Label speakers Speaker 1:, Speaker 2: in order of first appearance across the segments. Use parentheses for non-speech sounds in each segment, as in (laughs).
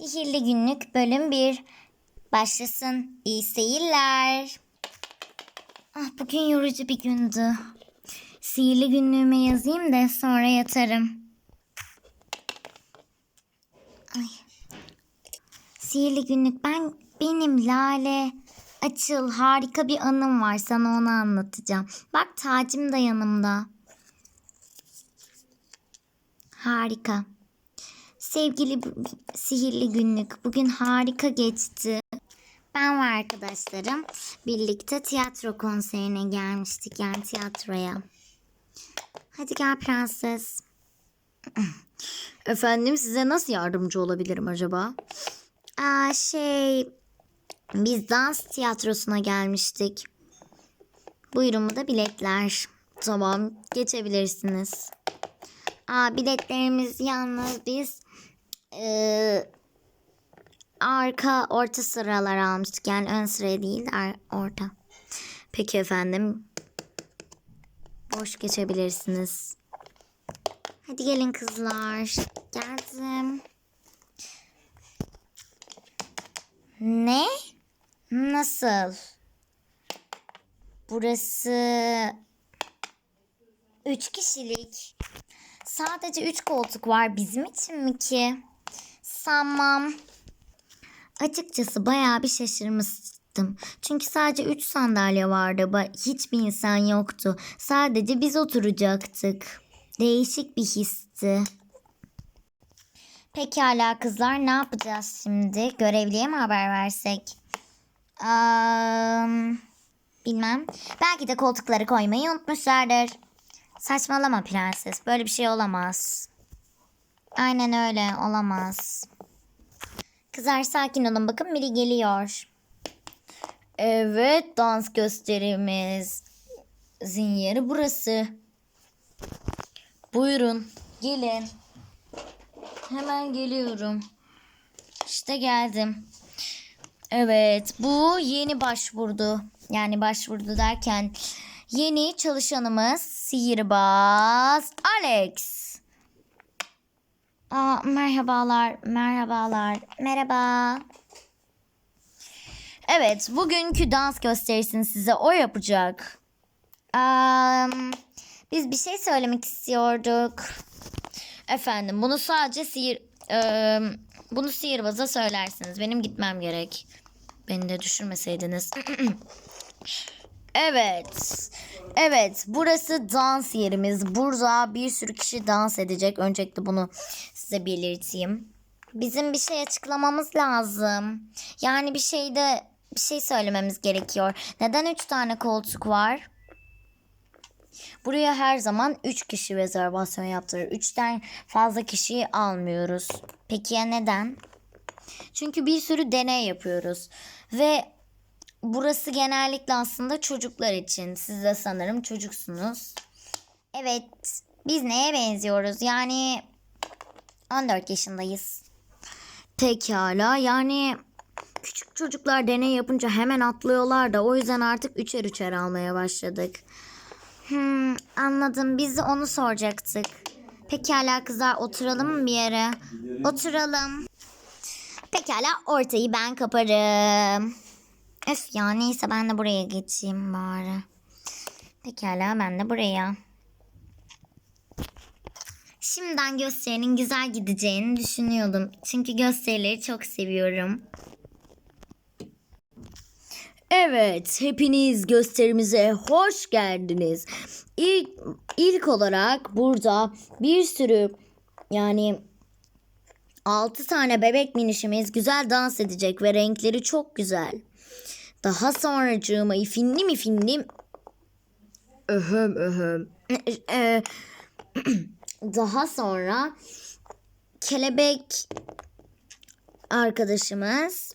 Speaker 1: Sihirli Günlük bölüm 1 başlasın. İyi seyirler. Ah bugün yorucu bir gündü. Sihirli günlüğüme yazayım da sonra yatarım. Ay. Sihirli günlük ben benim Lale Açıl harika bir anım var sana onu anlatacağım. Bak tacım da yanımda. Harika. Sevgili sihirli günlük, bugün harika geçti. Ben ve arkadaşlarım birlikte tiyatro konserine gelmiştik yani tiyatroya. Hadi gel prenses. (clears throat)
Speaker 2: Efendim size nasıl yardımcı olabilirim acaba?
Speaker 1: Aa şey, biz dans tiyatrosuna gelmiştik. Buyurun bu da biletler.
Speaker 2: Tamam geçebilirsiniz.
Speaker 1: Aa biletlerimiz yalnız biz eee, arka orta sıralar almıştık. Yani ön sıra değil orta.
Speaker 2: Peki efendim. Boş geçebilirsiniz.
Speaker 1: Hadi gelin kızlar. Geldim. Ne? Nasıl? Burası üç kişilik. Sadece üç koltuk var bizim için mi ki? Sanmam. Açıkçası bayağı bir şaşırmıştım. Çünkü sadece üç sandalye vardı. Hiçbir insan yoktu. Sadece biz oturacaktık. Değişik bir histi. Pekala kızlar ne yapacağız şimdi? Görevliye mi haber versek? Am, bilmem. Belki de koltukları koymayı unutmuşlardır. Saçmalama prenses. Böyle bir şey olamaz. Aynen öyle olamaz. Kızlar sakin olun bakın biri geliyor.
Speaker 2: Evet dans gösterimiz. Zin yeri burası. Buyurun gelin. Hemen geliyorum. İşte geldim. Evet bu yeni başvurdu. Yani başvurdu derken yeni çalışanımız sihirbaz Alex.
Speaker 1: Aa, merhabalar, merhabalar, merhaba.
Speaker 2: Evet bugünkü dans gösterisini size o yapacak.
Speaker 1: Am, biz bir şey söylemek istiyorduk.
Speaker 2: Efendim bunu sadece sihir eee, bunu sihirbaza söylersiniz. Benim gitmem gerek. Beni de düşürmeseydiniz. (clears throat) evet. Evet burası dans yerimiz. Burada bir sürü kişi dans edecek. Öncelikle bunu size belirteyim.
Speaker 1: Bizim bir şey açıklamamız lazım. Yani bir şeyde bir şey söylememiz gerekiyor. Neden üç tane koltuk var?
Speaker 2: Buraya her zaman 3 kişi rezervasyon yaptırır. 3'ten fazla kişiyi almıyoruz.
Speaker 1: Peki ya neden?
Speaker 2: Çünkü bir sürü deney yapıyoruz. Ve burası genellikle aslında çocuklar için. Siz de sanırım çocuksunuz.
Speaker 1: Evet, biz neye benziyoruz? Yani 14 yaşındayız.
Speaker 2: Pekala yani küçük çocuklar deney yapınca hemen atlıyorlar da o yüzden artık üçer üçer almaya başladık.
Speaker 1: Hmm, anladım. Biz de onu soracaktık. Pekala kızlar oturalım mı bir yere? Oturalım. Pekala ortayı ben kaparım. Öf ya neyse ben de buraya geçeyim bari. Pekala ben de buraya. Şimdiden gösterinin güzel gideceğini düşünüyordum. Çünkü gösterileri çok seviyorum.
Speaker 2: Evet, hepiniz gösterimize hoş geldiniz. İlk, ilk olarak burada bir sürü yani 6 tane bebek minişimiz güzel dans edecek ve renkleri çok güzel. Daha sonracığıma ifinli mi finli öhöm öhöm. Daha sonra kelebek arkadaşımız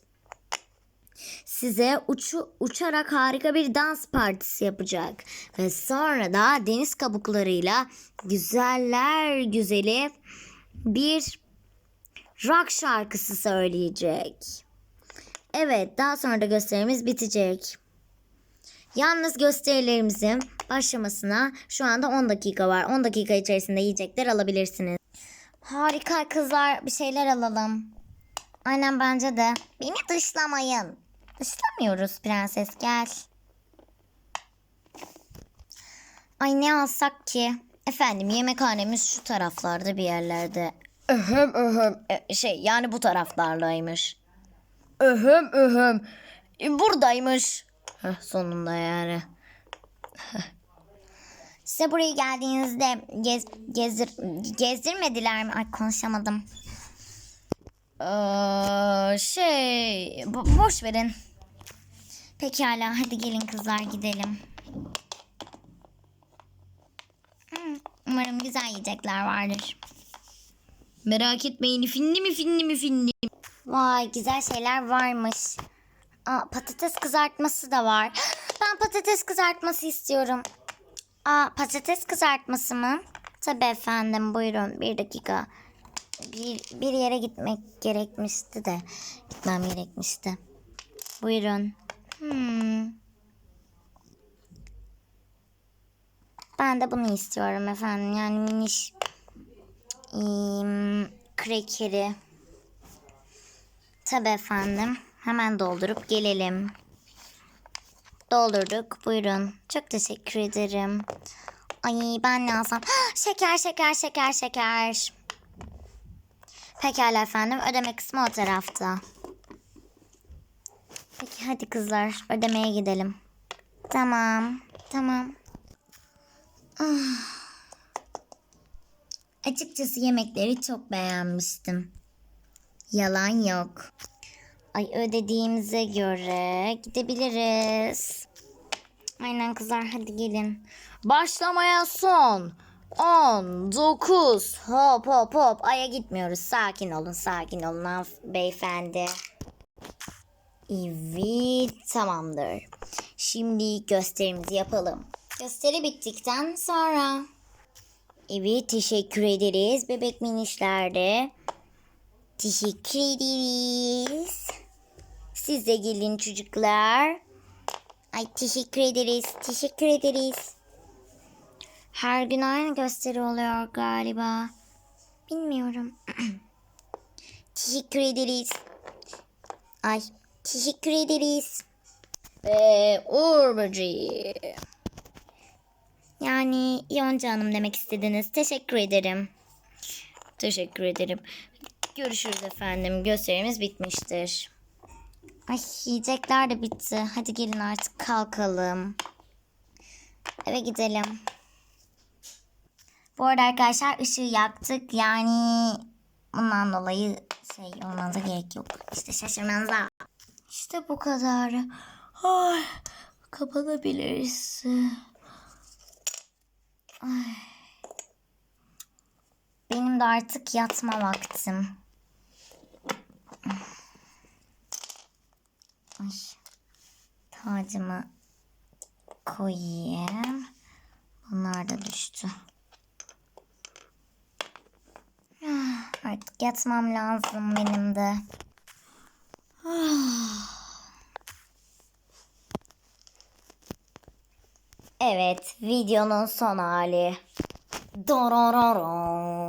Speaker 2: size uçu, uçarak harika bir dans partisi yapacak. Ve sonra da deniz kabuklarıyla güzeller güzeli bir rock şarkısı söyleyecek. Evet daha sonra da gösterimiz bitecek. Yalnız gösterilerimizin başlamasına şu anda 10 dakika var. 10 dakika içerisinde yiyecekler alabilirsiniz.
Speaker 1: Harika kızlar bir şeyler alalım. Aynen bence de. Beni dışlamayın. Dışlamıyoruz prenses gel. Ay ne alsak ki? Efendim yemekhanemiz şu taraflarda bir yerlerde. Öhüm öhüm. E, şey yani bu taraflardaymış. Öhüm öhüm. E, buradaymış. Heh, sonunda yani. (laughs) Size buraya geldiğinizde gez, gezdir, gezdirmediler mi? Ay konuşamadım. Ee, şey bo- boş verin. Pekala hadi gelin kızlar gidelim. Hmm, Umarım güzel yiyecekler vardır.
Speaker 2: Merak etmeyin finli mi finli mi finli.
Speaker 1: Vay güzel şeyler varmış. Aa, patates kızartması da var. (gasps) Ben patates kızartması istiyorum. Aa, patates kızartması mı? Tabii efendim buyurun bir dakika. Bir, bir yere gitmek gerekmişti de. Gitmem gerekmişti. Buyurun. Hmm. Ben de bunu istiyorum efendim. Yani miniş hmm, krekeri. Tabii efendim. Hemen doldurup gelelim. Doldurduk. Buyurun. Çok teşekkür ederim. Ay ben ne alsam? (gasps) Şeker şeker şeker şeker. Pekala efendim. Ödeme kısmı o tarafta. Peki hadi kızlar. Ödemeye gidelim. Tamam. Tamam. Ah. Açıkçası yemekleri çok beğenmiştim. Yalan yok. Ay ödediğimize göre gidebiliriz. Aynen kızlar hadi gelin.
Speaker 2: Başlamaya son. 10, 9.
Speaker 1: Hop hop hop aya gitmiyoruz. Sakin olun sakin olun beyefendi. Evet tamamdır. Şimdi gösterimizi yapalım. Gösteri bittikten sonra. Evet teşekkür ederiz bebek minişlerde. Teşekkür ederiz. Siz de gelin çocuklar. Ay teşekkür ederiz. Teşekkür ederiz. Her gün aynı gösteri oluyor galiba. Bilmiyorum. (clears throat) teşekkür ederiz. Ay teşekkür ederiz.
Speaker 2: Ve Uğur böceği.
Speaker 1: Yani Yonca Hanım demek istediniz. Teşekkür ederim.
Speaker 2: Teşekkür ederim.
Speaker 1: Görüşürüz efendim. Gösterimiz bitmiştir. Ay yiyecekler de bitti. Hadi gelin artık kalkalım. Eve gidelim. Bu arada arkadaşlar ışığı yaktık. Yani bundan dolayı şey olmanıza gerek yok. İşte şaşırmanıza. İşte bu kadar. Ay, kapanabiliriz. Ay. Benim de artık yatma vaktim. Tacımı koyayım. Bunlar da düştü. Ah, Artık yatmam lazım benim de. Ah. Evet, videonun son hali. Dorororo.